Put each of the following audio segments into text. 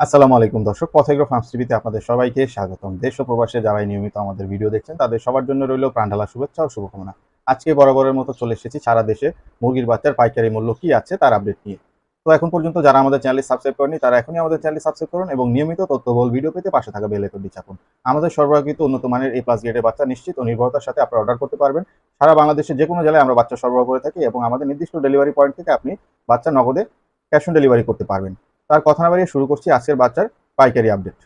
আসসালামু আলাইকুম দর্শক পথেগ্র ফার্মস টিভিতে আপনাদের সবাইকে স্বাগতম। দেশ ও প্রবাসে যারা নিয়মিত আমাদের ভিডিও দেখছেন, তাদের সবার জন্য রইল প্রাণঢালা শুভেচ্ছা ও শুভকামনা। আজকে বরাবরের মতো চলে এসেছি সারা দেশে মুরগির বাচ্চার পাইকারি মূল্য কি আছে তার আপডেট নিয়ে। তো এখন পর্যন্ত যারা আমাদের চ্যানেল সাবস্ক্রাইব করেনি তারা এখনই আমাদের চ্যানেল সাবস্ক্রাইব করুন এবং নিয়মিত তথ্যবল ভিডিও পেতে পাশে থাকা বেল আইকনটি চাপুন। আমাদের সরবরাহকৃত উন্নত মানের এই প্লাস গ্রেডের বাচ্চা নিশ্চিত ও নির্ভরতার সাথে আপনারা অর্ডার করতে পারবেন। সারা বাংলাদেশে যে কোনো জেলায় আমরা বাচ্চা সরবরাহ করে থাকি এবং আমাদের নির্দিষ্ট ডেলিভারি পয়েন্ট থেকে আপনি বাচ্চা নগদে ক্যাশ অন ডেলিভারি করতে পারবেন। তার কথা না বাড়িয়ে শুরু করছি আজকের বাচ্চার পাইকারি আপডেট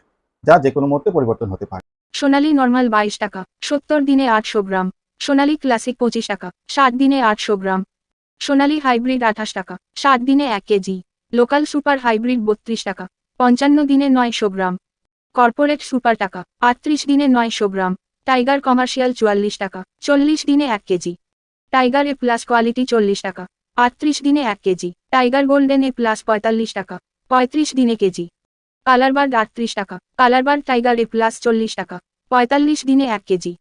যা যে কোনো মুহূর্তে পরিবর্তন হতে পারে। সোনালী নর্মাল বাইশ টাকা, সত্তর দিনে আটশো গ্রাম। সোনালী ক্লাসিক পঁচিশ টাকা, ষাট দিনে আটশো গ্রাম। সোনালী হাইব্রিড আঠাশ টাকা, ষাট দিনে এক কেজি। লোকাল সুপার হাইব্রিড বত্রিশ টাকা, পঞ্চান্ন দিনে নয়শো গ্রাম। কর্পোরেট সুপার টাকা, আটত্রিশ দিনে নয়শো গ্রাম। টাইগার কমার্শিয়াল চুয়াল্লিশ টাকা, চল্লিশ দিনে এক KG. Tiger A plus quality চল্লিশ টাকা, আটত্রিশ দিনে এক KG. Tiger golden A plus পঁয়তাল্লিশ টাকা পঁয়ত্রিশ দিনে কেজি। কালারবার্ড আটত্রিশ টাকা। কালারবার্ড টাইগার এ প্লাস চল্লিশ টাকা। পঁয়তাল্লিশ দিনে এক কেজি।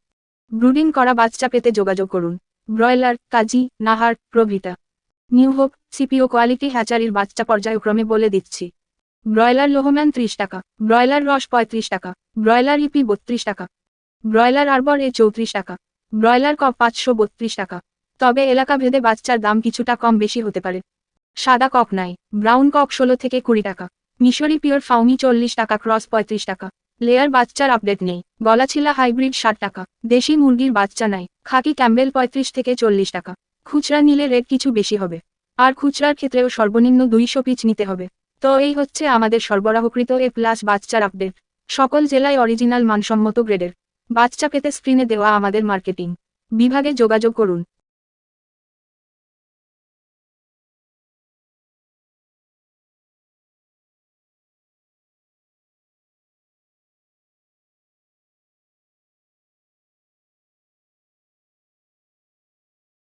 ব্রুডিং করা বাচ্চা পেতে যোগাযোগ করুন। ব্রয়লার, কাজী, নাহার, প্রভৃতা। নিউ হোপ, সিপিও কোয়ালিটি হ্যাচারির বাচ্চা পর্যায়ক্রমে বলে দিচ্ছি। ব্রয়লার লোহম্যান ত্রিশ টাকা। ব্রয়লার রস পঁয়ত্রিশ টাকা। ব্রয়লার ইপি বত্রিশ টাকা। ব্রয়লার আরবর এ চৌত্রিশ টাকা। ব্রয়লার কপ পাঁচশো বত্রিশ টাকা। তবে এলাকা ভেদে বাচ্চার দাম কিছুটা কম বেশি হতে পারে। সাদা কক নাই, ব্রাউন কক ষোলো থেকে কুড়ি টাকা। মিশরি পিওর ফাউমি চল্লিশ টাকা, ক্রস পঁয়ত্রিশ টাকা। লেয়ার বাচ্চার আপডেট নেই, গলাছিলা হাইব্রিড ষাট টাকা। দেশি মুরগির বাচ্চা নাই, খাকি ক্যাম্বেল পঁয়ত্রিশ থেকে চল্লিশ টাকা। খুচরা নিলে রেট কিছু বেশি হবে। আর খুচরার ক্ষেত্রেও সর্বনিম্ন দুইশো পিচ নিতে হবে। তো এই হচ্ছে আমাদের সরবরাহকৃত এ প্লাস বাচ্চার আপডেট। সকল জেলায় অরিজিনাল মানসম্মত গ্রেডের বাচ্চা পেতে স্ক্রিনে দেওয়া আমাদের মার্কেটিং। বিভাগে যোগাযোগ করুন।